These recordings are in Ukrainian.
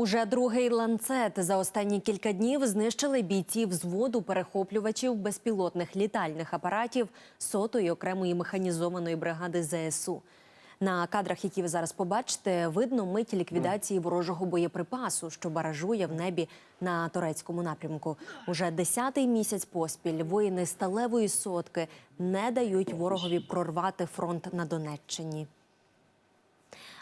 Уже другий ланцет за останні кілька днів знищили бійців взводу перехоплювачів безпілотних літальних апаратів сотої окремої механізованої бригади ЗСУ. На кадрах, які ви зараз побачите, видно мить ліквідації ворожого боєприпасу, що баражує в небі на турецькому напрямку. Уже десятий місяць поспіль воїни сталевої сотки не дають ворогові прорвати фронт на Донеччині.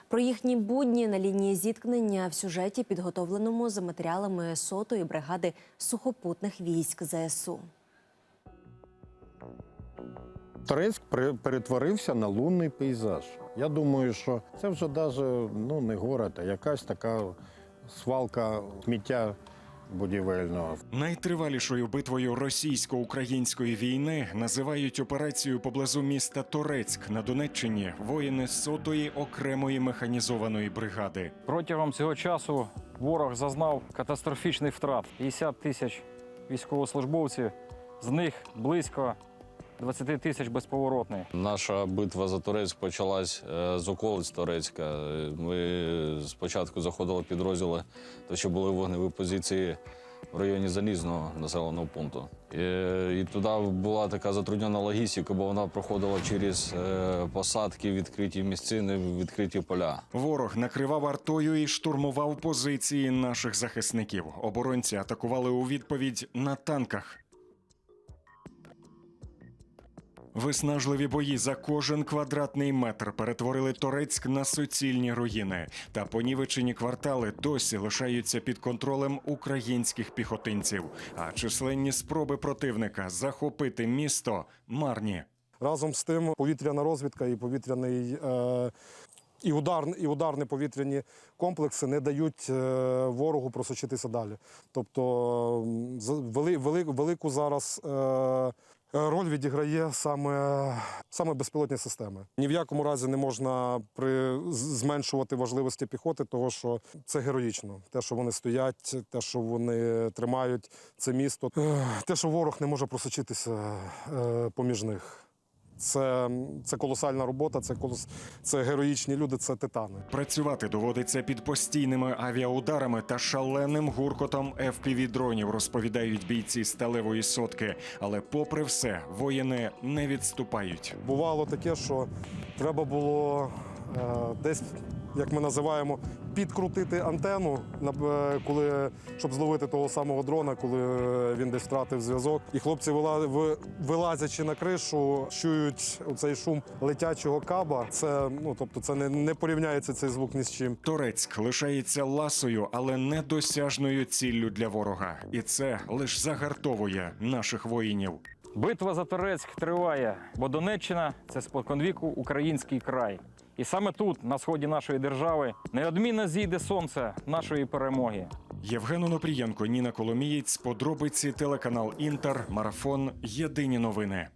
Про їхні будні на лінії зіткнення в сюжеті, підготовленому за матеріалами сотої бригади сухопутних військ ЗСУ. Торецьк пере- перетворився на лунний пейзаж. Я думаю, що це вже навіть ну, не город, а якась така свалка сміття будівельного. Найтривалішою битвою російсько-української війни називають операцію поблизу міста Торецьк на Донеччині воїни сотої окремої механізованої бригади. Протягом цього часу ворог зазнав катастрофічних втрат. 50 тисяч військовослужбовців, з них близько 20 тисяч безповоротних. Наша битва за Турецьк почалась е, з околиць Турецька. Е, Ми спочатку заходили підрозділи, то що були вогневі позиції в районі залізного населеного пункту. І, і туди була така затруднена логістика, бо вона проходила через е, посадки, відкриті місцини, відкриті поля. Ворог накривав артою і штурмував позиції наших захисників. Оборонці атакували у відповідь на танках. Виснажливі бої за кожен квадратний метр перетворили Торецьк на суцільні руїни. Та понівечені квартали досі лишаються під контролем українських піхотинців. А численні спроби противника захопити місто марні. Разом з тим повітряна розвідка і повітряний е, і, удар, і ударні повітряні комплекси не дають е, ворогу просочитися далі. Тобто вели, вели, велику зараз е, роль відіграє саме, саме безпілотні системи. Ні в якому разі не можна при, зменшувати важливості піхоти, того що це героїчно. Те, що вони стоять, те, що вони тримають це місто, Е, те, що ворог не може просочитися е, поміж них. Це, це колосальна робота, це, колос, це героїчні люди, це титани. Працювати доводиться під постійними авіаударами та шаленим гуркотом fpv дронів, розповідають бійці сталевої сотки. Але, попри все, воїни не відступають. Бувало таке, що треба було е, десь, як ми називаємо, підкрутити антенну, е, коли, щоб зловити того самого дрона, коли е, він десь втратив зв'язок. І хлопці, вила- вилазячи на кришу, чують оцей шум летячого каба. Це, ну, тобто, це не, не порівняється цей звук ні з чим. Торецьк лишається ласою, але недосяжною ціллю для ворога, і це лише загартовує наших воїнів. Битва за Торецьк триває, бо Донеччина це споконвіку український край. І саме тут, на сході нашої держави, неодмінно зійде сонце нашої перемоги. Євген Онопрієнко, Ніна Коломієць, подробиці телеканал Інтер, марафон. Єдині новини.